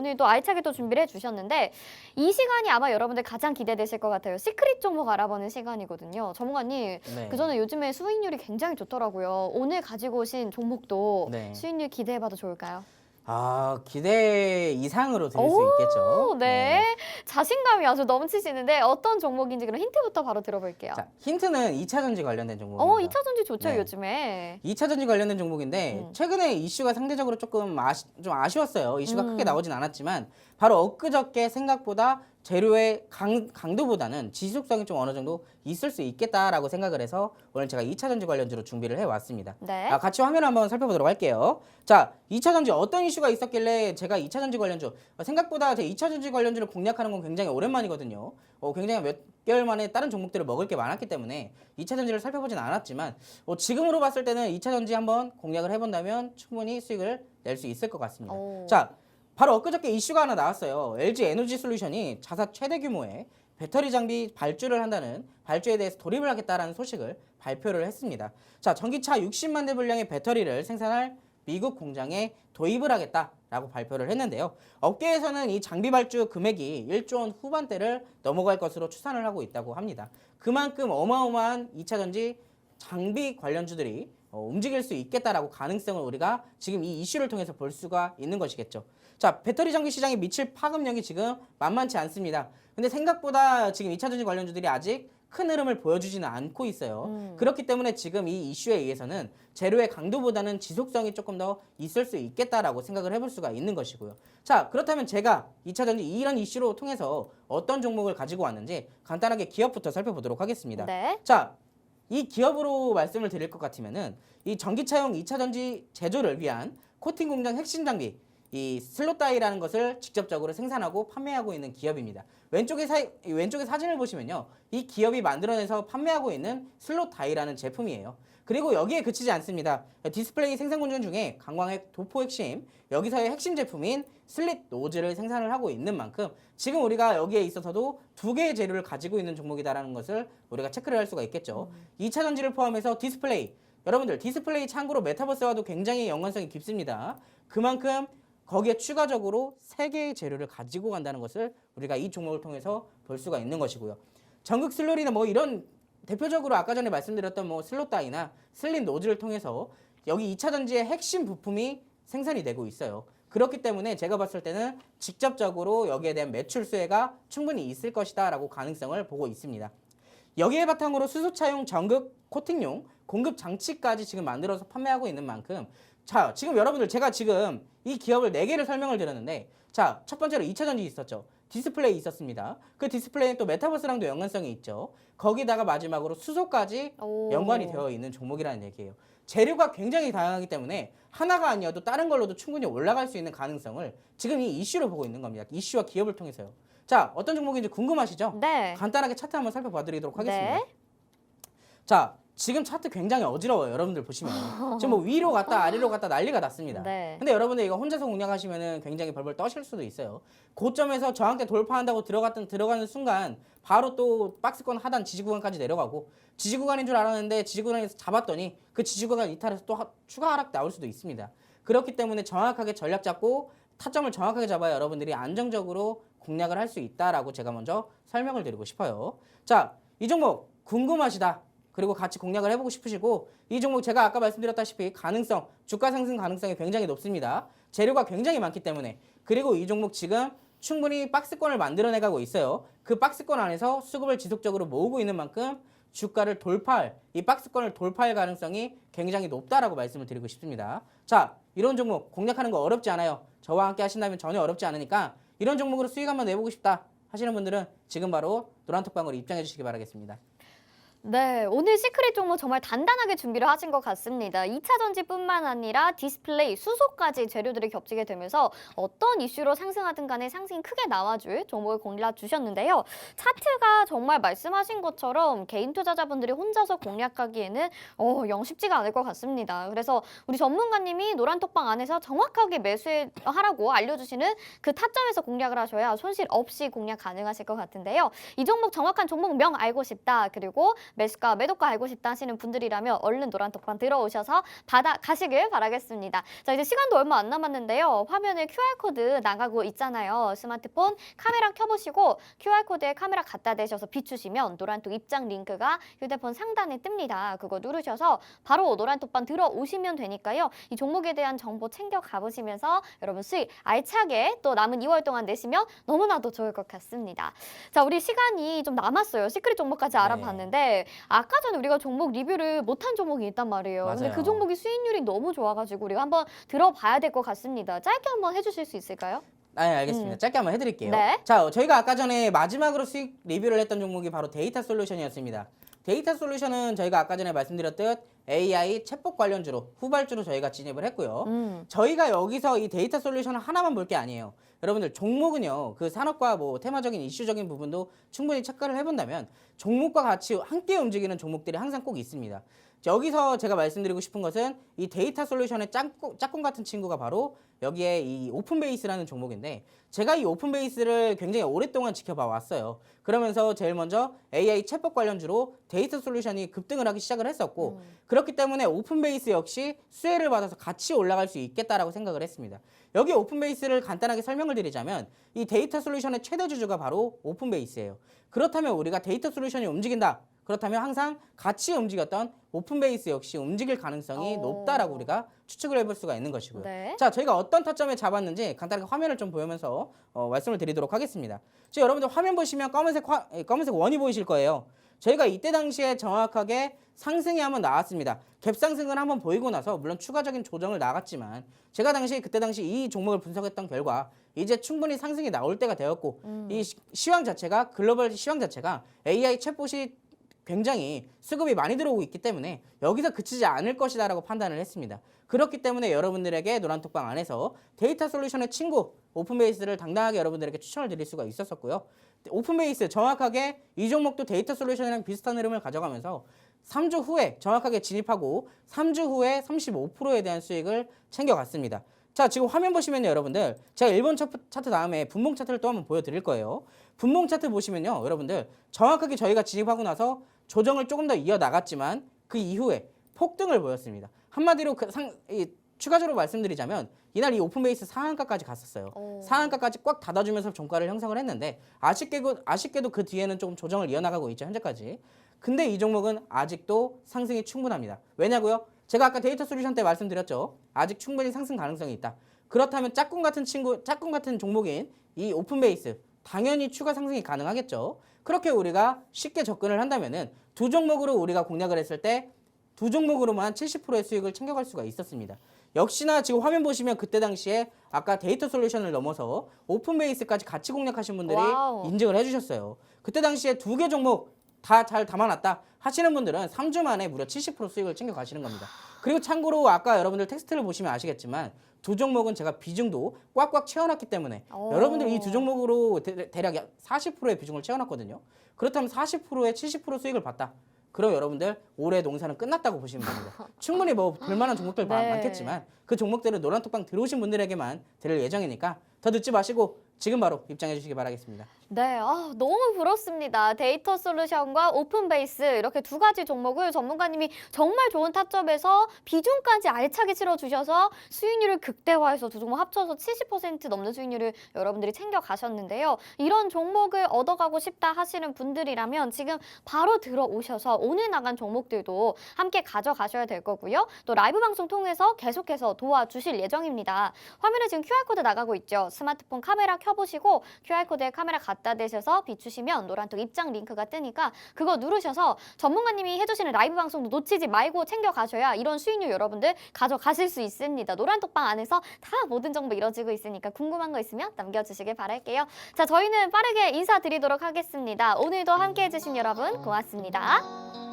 오늘 또 알차게 또 준비를 해주셨는데 이 시간이 아마 여러분들 가장 기대되실 것 같아요. 시크릿 종목 알아보는 시간이거든요. 전문가님, 네. 그 전에 요즘에 수익률이 굉장히 좋더라고요. 오늘 가지고 오신 종목도 네. 수익률 기대해봐도 좋을까요? 아 기대 이상으로 드릴 수 오, 있겠죠. 네. 자신감이 아주 넘치시는데 어떤 종목인지 그럼 힌트부터 바로 들어볼게요. 자 힌트는 2차 전지 관련된 종목입니다. 어, 2차 전지 좋죠, 네. 요즘에. 2차 전지 관련된 종목인데 음. 최근에 이슈가 상대적으로 조금 아시, 좀 아쉬웠어요. 이슈가 음. 크게 나오진 않았지만 바로 엊그저께 생각보다 재료의 강, 강도보다는 지속성이 좀 어느 정도 있을 수 있겠다라고 생각을 해서 오늘 제가 2차 전지 관련주로 준비를 해왔습니다. 네. 아, 같이 화면 한번 살펴보도록 할게요. 자, 2차 전지 어떤 이슈가 있었길래 제가 2차 전지 관련주 어, 생각보다 제 2차 전지 관련주를 공략하는 건 굉장히 오랜만이거든요. 어, 굉장히 몇 개월 만에 다른 종목들을 먹을 게 많았기 때문에 2차 전지를 살펴보진 않았지만 어, 지금으로 봤을 때는 2차 전지 한번 공략을 해본다면 충분히 수익을 낼 수 있을 것 같습니다. 오. 자, 바로 엊그저께 이슈가 하나 나왔어요. LG 에너지 솔루션이 자사 최대 규모의 배터리 장비 발주를 한다는 발주에 대해서 돌입을 하겠다라는 소식을 발표를 했습니다. 자, 전기차 60만 대 분량의 배터리를 생산할 미국 공장에 도입을 하겠다라고 발표를 했는데요. 업계에서는 이 장비 발주 금액이 1조 원 후반대를 넘어갈 것으로 추산을 하고 있다고 합니다. 그만큼 어마어마한 2차 전지 장비 관련주들이 어, 움직일 수 있겠다라고 가능성을 우리가 지금 이 이슈를 통해서 볼 수가 있는 것이겠죠. 자, 배터리 장비 시장에 미칠 파급력이 지금 만만치 않습니다. 근데 생각보다 지금 2차 전지 관련주들이 아직 큰 흐름을 보여주지는 않고 있어요. 음. 그렇기 때문에 지금 이 이슈에 의해서는 재료의 강도보다는 지속성이 조금 더 있을 수 있겠다라고 생각을 해볼 수가 있는 것이고요. 자, 그렇다면 제가 2차 전지 이런 이슈로 통해서 어떤 종목을 가지고 왔는지 간단하게 기업부터 살펴보도록 하겠습니다. 네. 자, 이 기업으로 말씀을 드릴 것 같으면은 이 전기차용 2차 전지 제조를 위한 코팅 공장 핵심 장비 이 슬롯다이라는 것을 직접적으로 생산하고 판매하고 있는 기업입니다. 왼쪽에 사이 왼쪽에 사진을 보시면요. 이 기업이 만들어내서 판매하고 있는 슬롯다이라는 제품이에요. 그리고 여기에 그치지 않습니다. 디스플레이 생산 공정 중에 강광핵 도포 핵심 여기서의 핵심 제품인 슬릿 노즐을 생산을 하고 있는 만큼 지금 우리가 여기에 있어서도 두 개의 재료를 가지고 있는 종목이다라는 것을 우리가 체크를 할 수가 있겠죠. 2차 전지를 포함해서 디스플레이 여러분들 디스플레이 참고로 메타버스와도 굉장히 연관성이 깊습니다. 그만큼 거기에 추가적으로 세 개의 재료를 가지고 간다는 것을 우리가 이 종목을 통해서 볼 수가 있는 것이고요. 전극 슬롯이나 뭐 이런 대표적으로 아까 전에 말씀드렸던 뭐 슬롯다이나 슬린 노즐을 통해서 여기 2차 전지의 핵심 부품이 생산이 되고 있어요. 그렇기 때문에 제가 봤을 때는 직접적으로 여기에 대한 매출 수혜가 충분히 있을 것이다 라고 가능성을 보고 있습니다. 여기에 바탕으로 수소차용 전극 코팅용 공급 장치까지 지금 만들어서 판매하고 있는 만큼 자 지금 여러분들 제가 지금 이 기업을 네 개를 설명을 드렸는데 자 첫 번째로 2차 전지 있었죠 디스플레이 있었습니다 그 디스플레이는 또 메타버스랑도 연관성이 있죠 거기다가 마지막으로 수소까지 오. 연관이 되어 있는 종목이라는 얘기예요 재료가 굉장히 다양하기 때문에 하나가 아니어도 다른 걸로도 충분히 올라갈 수 있는 가능성을 지금 이 이슈로 보고 있는 겁니다 이슈와 기업을 통해서요 자 어떤 종목인지 궁금하시죠? 네. 간단하게 차트 한번 살펴봐 드리도록 하겠습니다. 네. 자, 지금 차트 굉장히 어지러워요. 여러분들 보시면. 지금 뭐 위로 갔다 아래로 갔다 난리가 났습니다. 네. 근데 여러분들 이거 혼자서 공략하시면은 굉장히 벌벌 떠실 수도 있어요. 고점에서 저항대 돌파한다고 들어갔던 들어가는 순간 바로 또 박스권 하단 지지 구간까지 내려가고 지지 구간인 줄 알았는데 지지 구간에서 잡았더니 그 지지 구간 이탈해서 또 하- 추가 하락 나올 수도 있습니다. 그렇기 때문에 정확하게 전략 잡고 타점을 정확하게 잡아야 여러분들이 안정적으로 공략을 할 수 있다라고 제가 먼저 설명을 드리고 싶어요. 자, 이 종목 궁금하시다. 그리고 같이 공략을 해보고 싶으시고 이 종목 제가 아까 말씀드렸다시피 가능성, 주가 상승 가능성이 굉장히 높습니다. 재료가 굉장히 많기 때문에 그리고 이 종목 지금 충분히 박스권을 만들어내가고 있어요. 그 박스권 안에서 수급을 지속적으로 모으고 있는 만큼 주가를 돌파할 이 박스권을 돌파할 가능성이 굉장히 높다라고 말씀을 드리고 싶습니다. 자, 이런 종목 공략하는 거 어렵지 않아요. 저와 함께 하신다면 전혀 어렵지 않으니까 이런 종목으로 수익 한번 내보고 싶다 하시는 분들은 지금 바로 노란톡방으로 입장해 주시기 바라겠습니다. 네, 오늘 시크릿 종목 정말 단단하게 준비를 하신 것 같습니다. 2차 전지뿐만 아니라 디스플레이, 수소까지 재료들이 겹치게 되면서 어떤 이슈로 상승하든 간에 상승이 크게 나와줄 종목을 공략 주셨는데요. 차트가 정말 말씀하신 것처럼 개인 투자자분들이 혼자서 공략하기에는 어, 영 쉽지가 않을 것 같습니다. 그래서 우리 전문가님이 노란톡방 안에서 정확하게 매수하라고 알려주시는 그 타점에서 공략을 하셔야 손실 없이 공략 가능하실 것 같은데요. 이 종목 정확한 종목명 알고 싶다. 그리고 매수가 매도가 알고 싶다 하시는 분들이라면 얼른 노란톡방 들어오셔서 받아 가시길 바라겠습니다. 자 이제 시간도 얼마 안 남았는데요. 화면에 QR코드 나가고 있잖아요. 스마트폰 카메라 켜보시고 QR코드에 카메라 갖다 대셔서 비추시면 노란톡 입장 링크가 휴대폰 상단에 뜹니다. 그거 누르셔서 바로 노란톡방 들어오시면 되니까요. 이 종목에 대한 정보 챙겨 가보시면서 여러분 수익 알차게 또 남은 2월 동안 내시면 너무나도 좋을 것 같습니다. 자, 우리 시간이 좀 남았어요. 시크릿 종목까지 네. 알아봤는데 아까 전에 우리가 종목 리뷰를 못한 종목이 있단 말이에요. 근데 맞아요. 그 종목이 수익률이 너무 좋아가지고 우리가 한번 들어봐야 될 것 같습니다. 짧게 한번 해주실 수 있을까요? 아, 예, 알겠습니다. 음. 짧게 한번 해드릴게요. 네. 자, 저희가 아까 전에 마지막으로 수익 리뷰를 했던 종목이 바로 데이터 솔루션이었습니다. 데이터 솔루션은 저희가 아까 전에 말씀드렸듯 AI 챗봇 관련주로 후발주로 저희가 진입을 했고요. 음. 저희가 여기서 이 데이터 솔루션을 하나만 볼 게 아니에요. 여러분들 종목은요 그 산업과 뭐 테마적인 이슈적인 부분도 충분히 체크를 해본다면 종목과 같이 함께 움직이는 종목들이 항상 꼭 있습니다. 여기서 제가 말씀드리고 싶은 것은 이 데이터 솔루션의 짝꿍, 짝꿍 같은 친구가 바로 여기에 이 오픈베이스라는 종목인데 제가 이 오픈베이스를 굉장히 오랫동안 지켜봐 왔어요. 그러면서 제일 먼저 AI 챗봇 관련주로 데이터 솔루션이 급등을 하기 시작을 했었고 그렇기 때문에 오픈베이스 역시 수혜를 받아서 같이 올라갈 수 있겠다라고 생각을 했습니다. 여기 오픈베이스를 간단하게 설명을 드리자면 이 데이터 솔루션의 최대 주주가 바로 오픈베이스예요. 그렇다면 우리가 데이터 솔루션이 움직인다. 그렇다면 항상 같이 움직였던 오픈베이스 역시 움직일 가능성이 오. 높다라고 우리가 추측을 해볼 수가 있는 것이고요. 네. 자, 저희가 어떤 타점에 잡았는지 간단하게 화면을 좀 보면서 어, 말씀을 드리도록 하겠습니다. 지금 여러분들 화면 보시면 검은색 화, 예, 검은색 원이 보이실 거예요. 저희가 이때 당시에 정확하게 상승이 한번 나왔습니다. 갭 상승을 한번 보이고 나서 물론 추가적인 조정을 나갔지만 제가 당시 그때 당시 이 종목을 분석했던 결과 이제 충분히 상승이 나올 때가 되었고 이 시- 시황 자체가 글로벌 시황 자체가 AI 챗봇이 굉장히 수급이 많이 들어오고 있기 때문에 여기서 그치지 않을 것이다 라고 판단을 했습니다. 그렇기 때문에 여러분들에게 노란톡방 안에서 데이터 솔루션의 친구 오픈베이스를 당당하게 여러분들에게 추천을 드릴 수가 있었었고요. 오픈베이스 정확하게 이 종목도 데이터 솔루션이랑 비슷한 흐름을 가져가면서 3주 후에 정확하게 진입하고 3주 후에 35%에 대한 수익을 챙겨갔습니다. 자, 지금 화면 보시면요, 여러분들. 제가 1번 차트 다음에 분봉 차트를 또 한번 보여드릴 거예요. 분봉 차트 보시면요, 여러분들. 정확하게 저희가 진입하고 나서 조정을 조금 더 이어나갔지만 그 이후에 폭등을 보였습니다. 한마디로 그 상, 이, 추가적으로 말씀드리자면 이날 이 오픈베이스 상한가까지 갔었어요. 오. 상한가까지 꽉 닫아주면서 종가를 형성을 했는데 아쉽게도, 아쉽게도 그 뒤에는 조금 조정을 이어나가고 있죠, 현재까지. 근데 이 종목은 아직도 상승이 충분합니다. 왜냐고요? 제가 아까 데이터 솔루션 때 말씀드렸죠. 아직 충분히 상승 가능성이 있다. 그렇다면 짝꿍 같은 친구, 짝꿍 같은 종목인 이 오픈베이스 당연히 추가 상승이 가능하겠죠. 그렇게 우리가 쉽게 접근을 한다면은 두 종목으로 우리가 공략을 했을 때 두 종목으로만 70%의 수익을 챙겨갈 수가 있었습니다. 역시나 지금 화면 보시면 그때 당시에 아까 데이터 솔루션을 넘어서 오픈 베이스까지 같이 공략하신 분들이 와우. 인증을 해주셨어요. 그때 당시에 두 개 종목 다 잘 담아놨다 하시는 분들은 3주 만에 무려 70% 수익을 챙겨 가시는 겁니다. 그리고 참고로 아까 여러분들 텍스트를 보시면 아시겠지만 두 종목은 제가 비중도 꽉꽉 채워놨기 때문에 오. 여러분들 이 두 종목으로 대, 대략 40%의 비중을 채워놨거든요. 그렇다면 40%에 70% 수익을 봤다. 그럼 여러분들 올해 농사는 끝났다고 보시면 됩니다. 충분히 뭐 볼만한 종목들 많- 네. 많겠지만 그 종목들은 노란톡방 들어오신 분들에게만 드릴 예정이니까 더 늦지 마시고 지금 바로 입장해 주시기 바라겠습니다. 네, 아, 너무 부럽습니다. 데이터 솔루션과 오픈베이스 이렇게 두 가지 종목을 전문가님이 정말 좋은 타점에서 비중까지 알차게 치러주셔서 수익률을 극대화해서 두 종목 합쳐서 70% 넘는 수익률을 여러분들이 챙겨 가셨는데요. 이런 종목을 얻어가고 싶다 하시는 분들이라면 지금 바로 들어오셔서 오늘 나간 종목들도 함께 가져가셔야 될 거고요. 또 라이브 방송 통해서 계속해서 도와주실 예정입니다. 화면에 지금 QR코드 나가고 있죠. 스마트폰 카메라 켜보시고 QR코드에 카메라 갖다 대셔서 비추시면 노란톡 입장 링크가 뜨니까 그거 누르셔서 전문가님이 해주시는 라이브 방송도 놓치지 말고 챙겨가셔야 이런 수익률 여러분들 가져가실 수 있습니다. 노란톡방 안에서 다 모든 정보 이뤄지고 있으니까 궁금한 거 있으면 남겨주시길 바랄게요. 자, 저희는 빠르게 인사드리도록 하겠습니다. 오늘도 함께 해주신 여러분 고맙습니다.